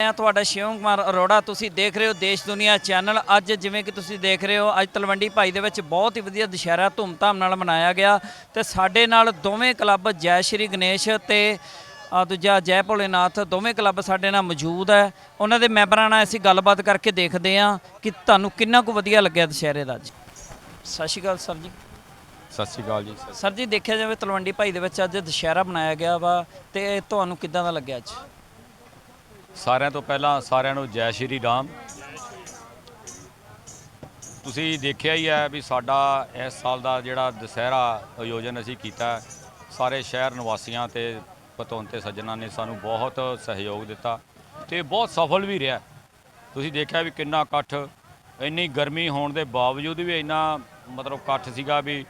ਮੈਂ ਤੁਹਾਡਾ ਸ਼ਿਵਮ ਕੁਮਾਰ ਅਰੋੜਾ ਤੁਸੀਂ ਦੇਖ ਰਹੇ ਹੋ ਦੇਸ਼ ਦੁਨੀਆ ਚੈਨਲ। ਅੱਜ ਜਿਵੇਂ ਕਿ ਤੁਸੀਂ ਦੇਖ ਰਹੇ ਹੋ ਅੱਜ ਤਲਵੰਡੀ ਭਾਈ ਦੇ ਵਿੱਚ ਬਹੁਤ ਹੀ ਵਧੀਆ ਦੁਸ਼ਹਿਰਾ ਧੂਮਧਾਮ ਨਾਲ ਮਨਾਇਆ ਗਿਆ ਤੇ ਸਾਡੇ ਨਾਲ ਦੋਵੇਂ ਕਲੱਬ ਜੈ ਸ਼੍ਰੀ ਗਣੇਸ਼ ਤੇ ਅ, ਦੂਜਾ ਜੈ ਭੋਲੇਨਾਥ ਦੋਵੇਂ ਕਲੱਬ ਸਾਡੇ ਨਾਲ ਮੌਜੂਦ ਹੈ। ਉਹਨਾਂ ਦੇ ਮੈਂਬਰਾਂ ਨਾਲ ਅਸੀਂ ਗੱਲਬਾਤ ਕਰਕੇ ਦੇਖਦੇ ਹਾਂ ਕਿ ਤੁਹਾਨੂੰ ਕਿੰਨਾ ਕੁ ਵਧੀਆ ਲੱਗਿਆ ਦੁਸ਼ਹਿਰੇ ਦਾ ਅੱਜ। ਸਤਿ ਸ਼੍ਰੀ ਅਕਾਲ ਸਰ ਜੀ। ਸਤਿ ਸ਼੍ਰੀ ਅਕਾਲ ਜੀ। ਸਰ ਜੀ ਦੇਖਿਆ ਜਾਵੇ ਤਲਵੰਡੀ ਭਾਈ ਦੇ ਵਿੱਚ ਅੱਜ ਦੁਸ਼ਹਿਰਾ ਮਨਾਇਆ ਗਿਆ ਵਾ ਤੇ ਤੁਹਾਨੂੰ ਕਿੱਦਾਂ ਦਾ ਲੱਗਿਆ ਅੱਜ? ਸਾਰਿਆਂ ਤੋਂ ਪਹਿਲਾਂ ਸਾਰਿਆਂ ਨੂੰ ਜੈ ਸ਼੍ਰੀ ਰਾਮ। ਤੁਸੀਂ ਦੇਖਿਆ ਹੀ ਹੈ ਵੀ ਸਾਡਾ ਇਸ ਸਾਲ ਦਾ ਜਿਹੜਾ ਦੁਸਹਿਰਾ ਆਯੋਜਨ ਅਸੀਂ ਕੀਤਾ ਸਾਰੇ ਸ਼ਹਿਰ ਨਿਵਾਸੀਆਂ ਤੇ ਪਤਵੰਤੇ ਸੱਜਣਾ ਨੇ ਸਾਨੂੰ ਬਹੁਤ ਸਹਿਯੋਗ ਦਿੱਤਾ ਤੇ ਬਹੁਤ ਸਫਲ ਵੀ ਰਿਹਾ। ਤੁਸੀਂ ਦੇਖਿਆ ਵੀ ਕਿੰਨਾ ਇਕੱਠ, ਇੰਨੀ ਗਰਮੀ ਹੋਣ ਦੇ ਬਾਵਜੂਦ ਵੀ ਇੰਨਾ ਮਤਲਬ ਇਕੱਠ ਸੀਗਾ ਵੀ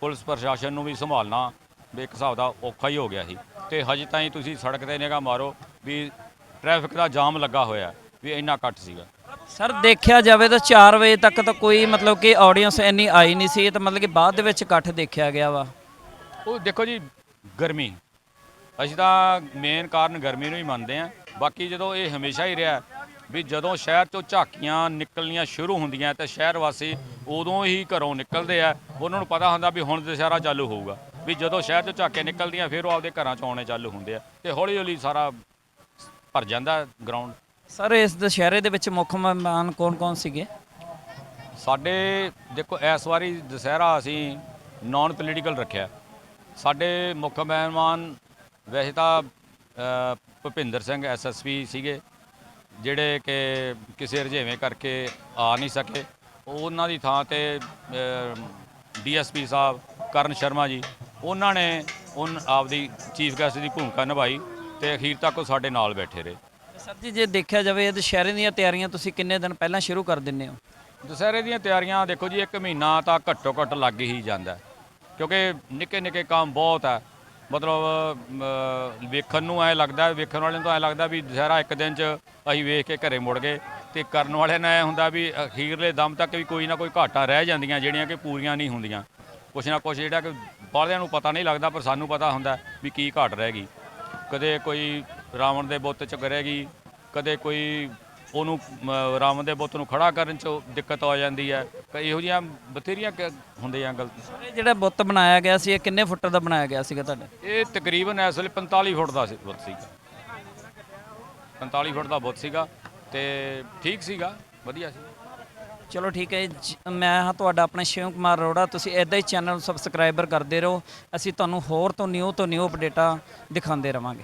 ਪੁਲਿਸ ਪ੍ਰਸ਼ਾਸਨ ਨੂੰ ਵੀ ਸੰਭਾਲਣਾ ਵੀ ਇੱਕ ਹਿਸਾਬ ਦਾ ਔਖਾ ਹੀ ਹੋ ਗਿਆ ਸੀ। ਤੇ ਹਜੇ ਤਾਈਂ ਤੁਸੀਂ ਸੜਕ ਤੇ ਨਿਗਾਹ ਮਾਰੋ ਵੀ ਟ੍ਰੈਫਿਕ ਦਾ ਜਾਮ ਲੱਗਾ ਹੋਇਆ ਵੀ ਇੰਨਾ ਇਕੱਠ ਸੀਗਾ। ਸਰ ਦੇਖਿਆ ਜਾਵੇ ਤਾਂ 4 ਵਜੇ ਤੱਕ ਤਾਂ ਕੋਈ ਮਤਲਬ ਕਿ ਆਡੀਅנס ਇੰਨੀ ਆਈ ਨਹੀਂ ਸੀ ਇਹ ਤਾਂ ਮਤਲਬ ਕਿ ਬਾਅਦ ਦੇ ਵਿੱਚ ਇਕੱਠ ਦੇਖਿਆ ਗਿਆ ਵਾ। ਉਹ ਦੇਖੋ ਜੀ ਗਰਮੀ। ਅਸੀਂ ਤਾਂ ਮੇਨ ਕਾਰਨ ਗਰਮੀ ਨੂੰ ਹੀ ਮੰਨਦੇ ਆ ਬਾਕੀ ਜਦੋਂ ਇਹ ਹਮੇਸ਼ਾ ਹੀ ਰਿਹਾ ਵੀ ਜਦੋਂ ਸ਼ਹਿਰ ਚੋਂ ਝਾਕੀਆਂ ਨਿਕਲਣੀਆਂ ਸ਼ੁਰੂ ਹੁੰਦੀਆਂ ਤੇ ਸ਼ਹਿਰ ਵਾਸੀ ਉਦੋਂ ਹੀ ਘਰੋਂ ਨਿਕਲਦੇ ਆ ਉਹਨਾਂ ਨੂੰ ਪਤਾ ਹੁੰਦਾ ਵੀ ਹੁਣ ਦੁਸਹਿਰਾ ਚਾਲੂ ਹੋਊਗਾ। ਵੀ ਜਦੋਂ ਸ਼ਹਿਰ ਚੋਂ ਝਾਕੀਆਂ ਨਿਕਲਦੀਆਂ ਫਿਰ ਉਹ ਆਪਦੇ ਘਰਾਂ ਚੋਂ ਆਉਣੇ ਚਾਲੂ ਹੁੰਦੇ ਆ ਤੇ ਹੌਲੀ ਹੌਲੀ ਸਾਰਾ ਭਰ ਜਾਂਦਾ ਗਰਾਊਂਡ ਸਰ ਇਸ ਦੁਸ਼ਹਿਰੇ ਦੇ ਵਿੱਚ ਮੁੱਖ ਮਹਿਮਾਨ ਕੌਣ-ਕੌਣ ਸੀਗੇ? ਸਾਡੇ ਦੇਖੋ ਇਸ ਵਾਰੀ ਦੁਸਹਿਰਾ ਅਸੀਂ ਨਾਨ ਪੋਲੀਟੀਕਲ ਰੱਖਿਆ। ਸਾਡੇ ਮੁੱਖ ਮਹਿਮਾਨ ਵੈਸੇ ਤਾਂ ਅ, ਭੁਪਿੰਦਰ ਸਿੰਘ ਐਸਐਸਪੀ ਸੀਗੇ ਜਿਹੜੇ ਕਿ ਕਿਸੇ ਰੁਝੇਵੇਂ ਕਰਕੇ ਆ ਨਹੀਂ ਸਕੇ। ਉਹਨਾਂ ਦੀ ਥਾਂ ਤੇ ਡੀਐਸਪੀ ਸਾਹਿਬ ਕਰਨ ਸ਼ਰਮਾ ਜੀ ਉਹਨਾਂ ਨੇ ਉਨ ਆਪਦੀ ਚੀਫ ਗੈਸਟ ਦੀ ਭੂਮਿਕਾ ਨਿਭਾਈ। ਤੇ ਅਖੀਰ ਤੱਕ ਉਹ ਸਾਡੇ ਨਾਲ ਬੈਠੇ ਰਹੇ। ਸਰ ਜੀ ਜੇ ਦੇਖਿਆ ਜਾਵੇ ਇਹ ਦੁਸ਼ਹਿਰੇ ਦੀਆਂ ਤਿਆਰੀਆਂ ਤੁਸੀਂ ਕਿੰਨੇ ਦਿਨ ਪਹਿਲਾਂ ਸ਼ੁਰੂ ਕਰ ਦਿੰਦੇ ਹੋ? ਦੁਸਹਿਰੇ ਦੀਆਂ ਤਿਆਰੀਆਂ ਦੇਖੋ ਜੀ ਇੱਕ ਮਹੀਨਾ ਤਾਂ ਘੱਟੋ ਘੱਟ ਲੱਗ ਹੀ ਜਾਂਦਾ। ਕਿਉਂਕਿ ਨਿੱਕੇ ਨਿੱਕੇ ਕੰਮ ਬਹੁਤ ਹੈ। ਮਤਲਬ ਵੇਖਣ ਨੂੰ ਐ ਲੱਗਦਾ ਵੇਖਣ ਵਾਲਿਆਂ ਨੂੰ ਤਾਂ ਐ ਲੱਗਦਾ ਵੀ ਦੁਸਹਿਰਾ ਇੱਕ ਦਿਨ 'ਚ ਅਸੀਂ ਵੇਖ ਕੇ ਘਰੇ ਮੁੜ ਗਏ ਤੇ ਕਰਨ ਵਾਲਿਆਂ ਨੂੰ ਐ ਹੁੰਦਾ ਵੀ ਅਖੀਰਲੇ ਦਮ ਤੱਕ ਵੀ ਕੋਈ ਨਾ ਕੋਈ ਘਾਟਾ ਰਹਿ ਜਾਂਦੀਆਂ ਜਿਹੜੀਆਂ ਕਿ ਪੂਰੀਆਂ ਨਹੀਂ ਹੁੰਦੀਆਂ। ਕੁਛ ਨਾ ਕੁਛ ਜਿਹੜਾ ਕਿ ਬਾਹਲਿਆਂ ਨੂੰ ਪਤਾ ਨਹੀਂ ਲੱਗਦਾ ਪਰ ਸਾਨੂੰ ਪਤਾ ਹੁੰਦਾ ਵੀ ਕੀ ਘਾਟ ਰਹਿ ਗਈ। ਕਦੇ ਕੋਈ ਰਾਵਣ ਦੇ ਬੁੱਤ 'ਚ ਕਰੇਗੀ ਕਦੇ ਕੋਈ ਉਹਨੂੰ ਰਾਵਣ ਦੇ ਬੁੱਤ ਨੂੰ ਖੜਾ ਕਰਨ 'ਚ ਦਿੱਕਤ ਆ ਜਾਂਦੀ ਹੈ। ਕਈ ਇਹੋ ਜਿਹੀਆਂ ਬਥੇਰੀਆਂ ਕ- ਹੁੰਦੀਆਂ ਗਲਤੀ ਸਰ ਇਹ ਜਿਹੜਾ ਬੁੱਤ ਬਣਾਇਆ ਗਿਆ ਸੀ ਇਹ ਕਿੰਨੇ ਫੁੱਟ ਦਾ ਬਣਾਇਆ ਗਿਆ ਸੀਗਾ ਤੁਹਾਡੇ? ਇਹ ਤਕਰੀਬਨ ਇਸ ਵੇਲੇ 45 ਫੁੱਟ ਦਾ ਸੀ ਬੁੱਤ ਸੀਗਾ। 45 ਫੁੱਟ ਦਾ ਬੁੱਤ ਸੀਗਾ ਤੇ ਠੀਕ ਸੀਗਾ ਵਧੀਆ ਸੀ। ਚਲੋ ਠੀਕ ਹੈ ਜੀ, ਮੈਂ ਹਾਂ ਤੁਹਾਡਾ ਆਪਣਾ ਸ਼ਿਵ ਕੁਮਾਰ ਅਰੋੜਾ ਤੁਸੀਂ ਇਦਾਂ ਹੀ ਚੈਨਲ ਨੂੰ ਸਬਸਕ੍ਰਾਈਬਰ ਕਰਦੇ ਰਹੋ ਅਸੀਂ ਤੁਹਾਨੂੰ ਹੋਰ ਤੋਂ ਨਿਊ ਤੋਂ ਨਿਊ ਅਪਡੇਟਾਂ ਦਿਖਾਉਂਦੇ ਰਵਾਂਗੇ।